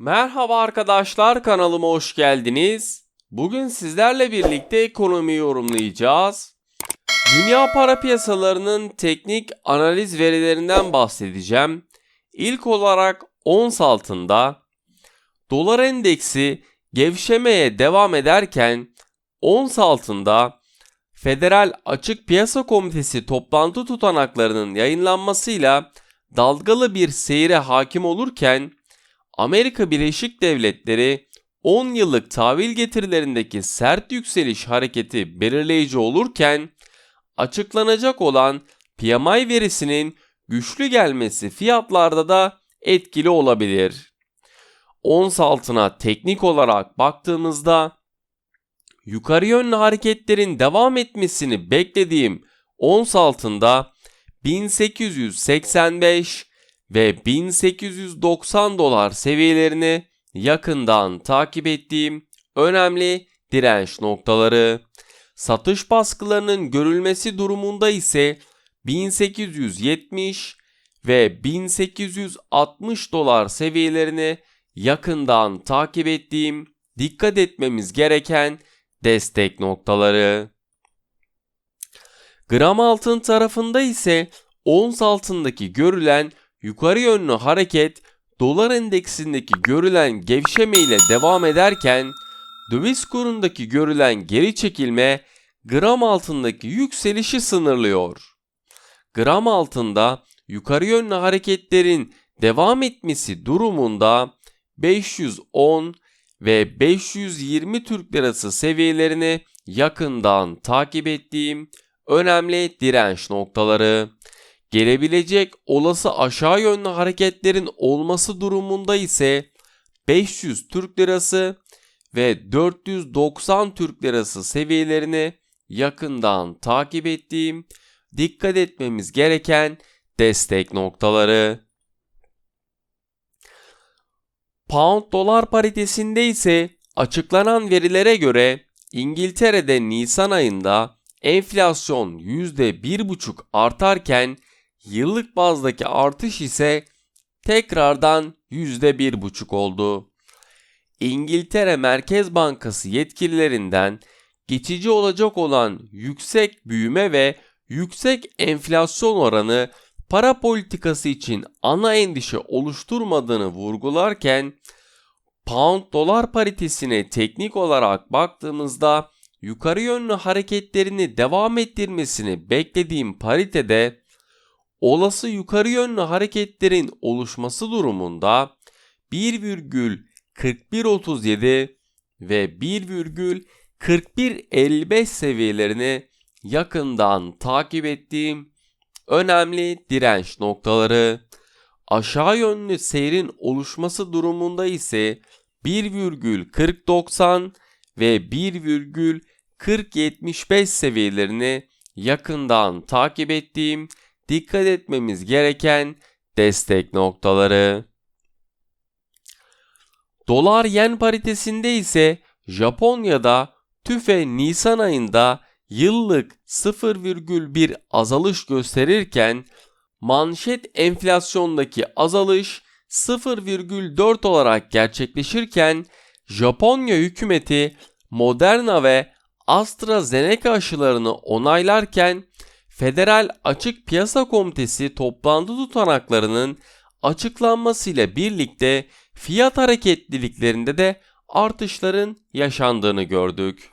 Merhaba arkadaşlar kanalıma hoş geldiniz. Bugün sizlerle birlikte ekonomi yorumlayacağız. Dünya para piyasalarının teknik analiz verilerinden bahsedeceğim. İlk olarak ons altında dolar endeksi gevşemeye devam ederken ons altında Federal Açık Piyasa Komitesi toplantı tutanaklarının yayınlanmasıyla dalgalı bir seyre hakim olurken Amerika Birleşik Devletleri 10 yıllık tahvil getirilerindeki sert yükseliş hareketi belirleyici olurken açıklanacak olan PMI verisinin güçlü gelmesi fiyatlarda da etkili olabilir. Ons altına teknik olarak baktığımızda yukarı yönlü hareketlerin devam etmesini beklediğim ons altında 1885 ve 1890 dolar seviyelerini yakından takip ettiğim önemli direnç noktaları. Satış baskılarının görülmesi durumunda ise 1870 ve 1860 dolar seviyelerini yakından takip ettiğim dikkat etmemiz gereken destek noktaları. Gram altın tarafında ise ons altındaki görülen yukarı yönlü hareket dolar endeksindeki görülen gevşeme ile devam ederken döviz kurundaki görülen geri çekilme gram altındaki yükselişi sınırlıyor. Gram altında yukarı yönlü hareketlerin devam etmesi durumunda 510 ve 520 Türk Lirası seviyelerini yakından takip ettiğim önemli direnç noktaları. Gelebilecek olası aşağı yönlü hareketlerin olması durumunda ise 500 Türk Lirası ve 490 Türk Lirası seviyelerini yakından takip ettiğim dikkat etmemiz gereken destek noktaları. Pound dolar paritesinde ise açıklanan verilere göre İngiltere'de Nisan ayında enflasyon %1,5 artarken yıllık bazdaki artış ise tekrardan %1,5 oldu. İngiltere Merkez Bankası yetkililerinden geçici olacak olan yüksek büyüme ve yüksek enflasyon oranı para politikası için ana endişe oluşturmadığını vurgularken pound dolar paritesine teknik olarak baktığımızda yukarı yönlü hareketlerini devam ettirmesini beklediğim paritede olası yukarı yönlü hareketlerin oluşması durumunda 1,4137 ve 1,4155 seviyelerini yakından takip ettiğim önemli direnç noktaları. Aşağı yönlü seyrin oluşması durumunda ise 1,4090 ve 1,4075 seviyelerini yakından takip ettiğim dikkat etmemiz gereken destek noktaları. Dolar yen paritesinde ise Japonya'da TÜFE Nisan ayında yıllık 0,1 azalış gösterirken manşet enflasyondaki azalış 0,4 olarak gerçekleşirken Japonya hükümeti Moderna ve AstraZeneca aşılarını onaylarken Federal Açık Piyasa Komitesi toplantı tutanaklarının açıklanmasıyla birlikte fiyat hareketliliklerinde de artışların yaşandığını gördük.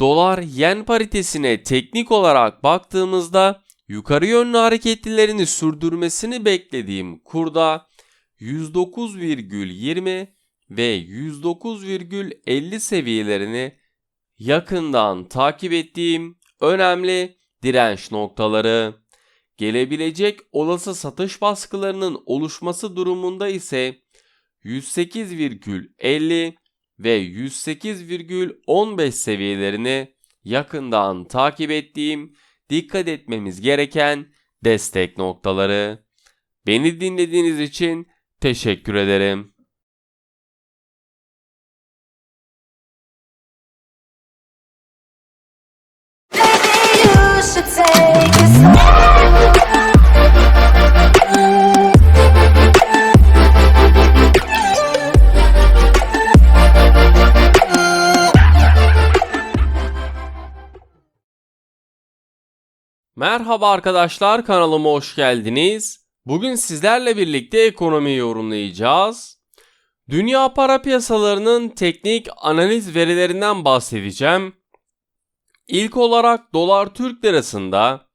Dolar yen paritesine teknik olarak baktığımızda yukarı yönlü hareketlilerini sürdürmesini beklediğim kurda 109,20 ve 109,50 seviyelerini yakından takip ettiğim önemli direnç noktaları. Gelebilecek olası satış baskılarının oluşması durumunda ise 108,50 ve 108,15 seviyelerini yakından takip ettiğim dikkat etmemiz gereken destek noktaları. Beni dinlediğiniz için teşekkür ederim. Merhaba arkadaşlar kanalıma hoş geldiniz. Bugün sizlerle birlikte ekonomiyi yorumlayacağız. Dünya para piyasalarının teknik analiz verilerinden bahsedeceğim. İlk olarak dolar Türk lirasında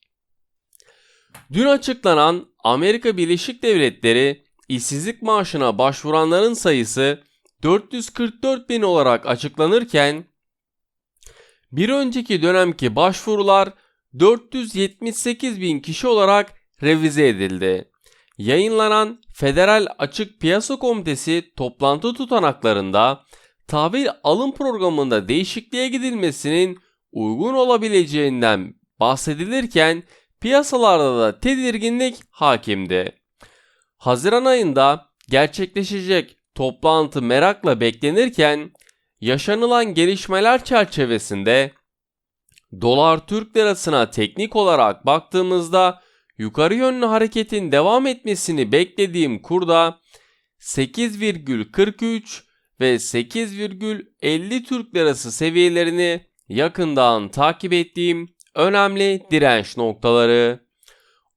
dün açıklanan Amerika Birleşik Devletleri işsizlik maaşına başvuranların sayısı 444 bin olarak açıklanırken bir önceki dönemki başvurular 478 bin kişi olarak revize edildi. Yayınlanan Federal Açık Piyasa Komitesi toplantı tutanaklarında tahvil alım programında değişikliğe gidilmesinin uygun olabileceğinden bahsedilirken piyasalarda da tedirginlik hakimdi. Haziran ayında gerçekleşecek toplantı merakla beklenirken yaşanılan gelişmeler çerçevesinde dolar Türk lirasına teknik olarak baktığımızda yukarı yönlü hareketin devam etmesini beklediğim kurda 8,43 ve 8,50 Türk lirası seviyelerini yakından takip ettiğim önemli direnç noktaları.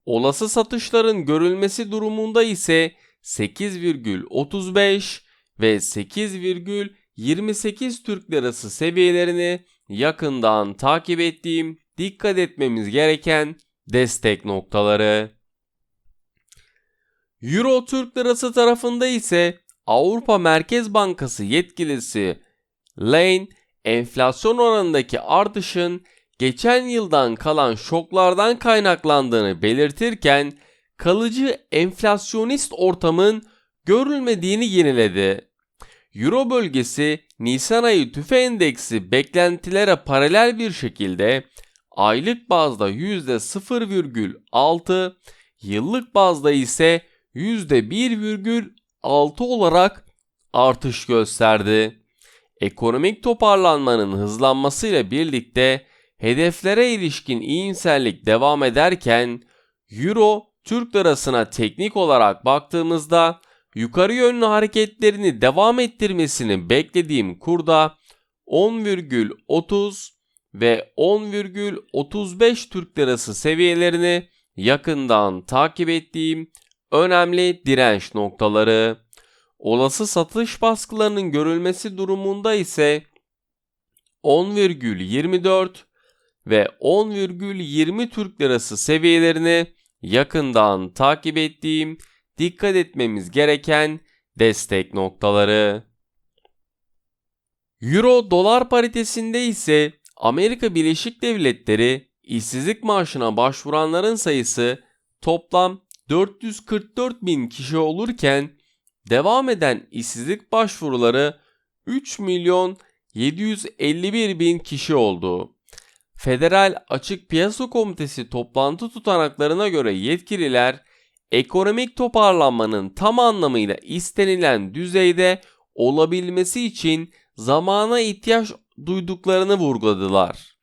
Olası satışların görülmesi durumunda ise 8,35 ve 8,28 Türk lirası seviyelerini yakından takip ettiğim dikkat etmemiz gereken destek noktaları. Euro Türk lirası tarafında ise Avrupa Merkez Bankası yetkilisi Lane enflasyon oranındaki artışın geçen yıldan kalan şoklardan kaynaklandığını belirtirken kalıcı enflasyonist ortamın görülmediğini yeniledi. Euro bölgesi Nisan ayı tüfe endeksi beklentilere paralel bir şekilde aylık bazda %0,6, yıllık bazda ise %1,6 olarak artış gösterdi. Ekonomik toparlanmanın hızlanmasıyla birlikte hedeflere ilişkin iyimserlik devam ederken Euro Türk lirasına teknik olarak baktığımızda yukarı yönlü hareketlerini devam ettirmesini beklediğim kurda 10,30 ve 10,35 Türk lirası seviyelerini yakından takip ettiğim önemli direnç noktaları. Olası satış baskılarının görülmesi durumunda ise 10,24 ve 10,20 Türk lirası seviyelerini yakından takip ettiğim dikkat etmemiz gereken destek noktaları. Euro dolar paritesinde ise Amerika Birleşik Devletleri işsizlik maaşına başvuranların sayısı toplam 444 bin kişi olurken devam eden işsizlik başvuruları 3 milyon 751 bin kişi oldu. Federal Açık Piyasa Komitesi toplantı tutanaklarına göre yetkililer ekonomik toparlanmanın tam anlamıyla istenilen düzeyde olabilmesi için zamana ihtiyaç duyduklarını vurguladılar.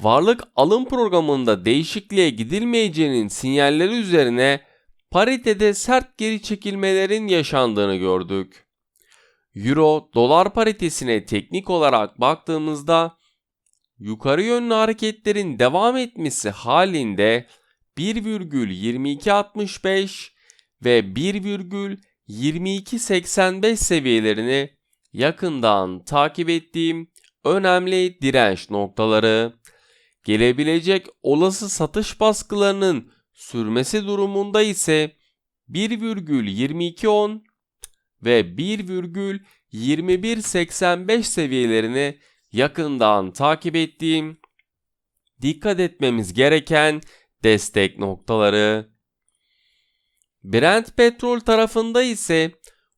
Varlık alım programında değişikliğe gidilmeyeceğinin sinyalleri üzerine paritede sert geri çekilmelerin yaşandığını gördük. Euro dolar paritesine teknik olarak baktığımızda yukarı yönlü hareketlerin devam etmesi halinde 1,2265 ve 1,2285 seviyelerini yakından takip ettiğim önemli direnç noktaları. Gelebilecek olası satış baskılarının sürmesi durumunda ise 1,2210 ve 1,2185 seviyelerini yakından takip ettiğim dikkat etmemiz gereken destek noktaları. Brent petrol tarafında ise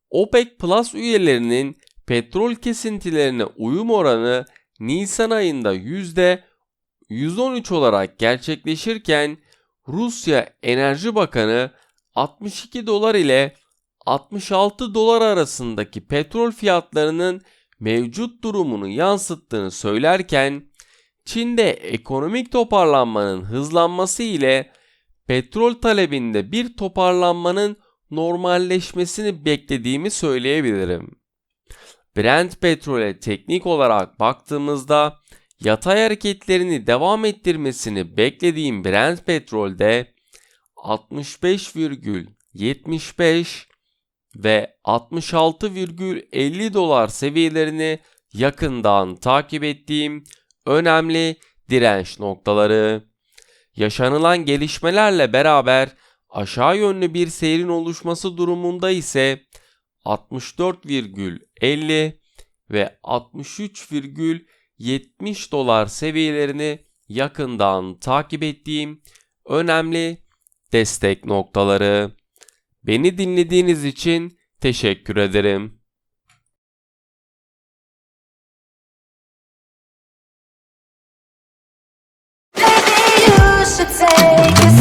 OPEC Plus üyelerinin petrol kesintilerine uyum oranı Nisan ayında %113 olarak gerçekleşirken Rusya Enerji Bakanı 62 dolar ile 66 dolar arasındaki petrol fiyatlarının mevcut durumunu yansıttığını söylerken Çin'de ekonomik toparlanmanın hızlanması ile petrol talebinde bir toparlanmanın normalleşmesini beklediğimi söyleyebilirim. Brent petrole teknik olarak baktığımızda yatay hareketlerini devam ettirmesini beklediğim Brent petrolde 65,75 ve 66,50 dolar seviyelerini yakından takip ettiğim önemli direnç noktaları. Yaşanılan gelişmelerle beraber aşağı yönlü bir seyrin oluşması durumunda ise 64,50 ve 63,70 dolar seviyelerini yakından takip ettiğim önemli destek noktaları. Beni dinlediğiniz için teşekkür ederim. Should take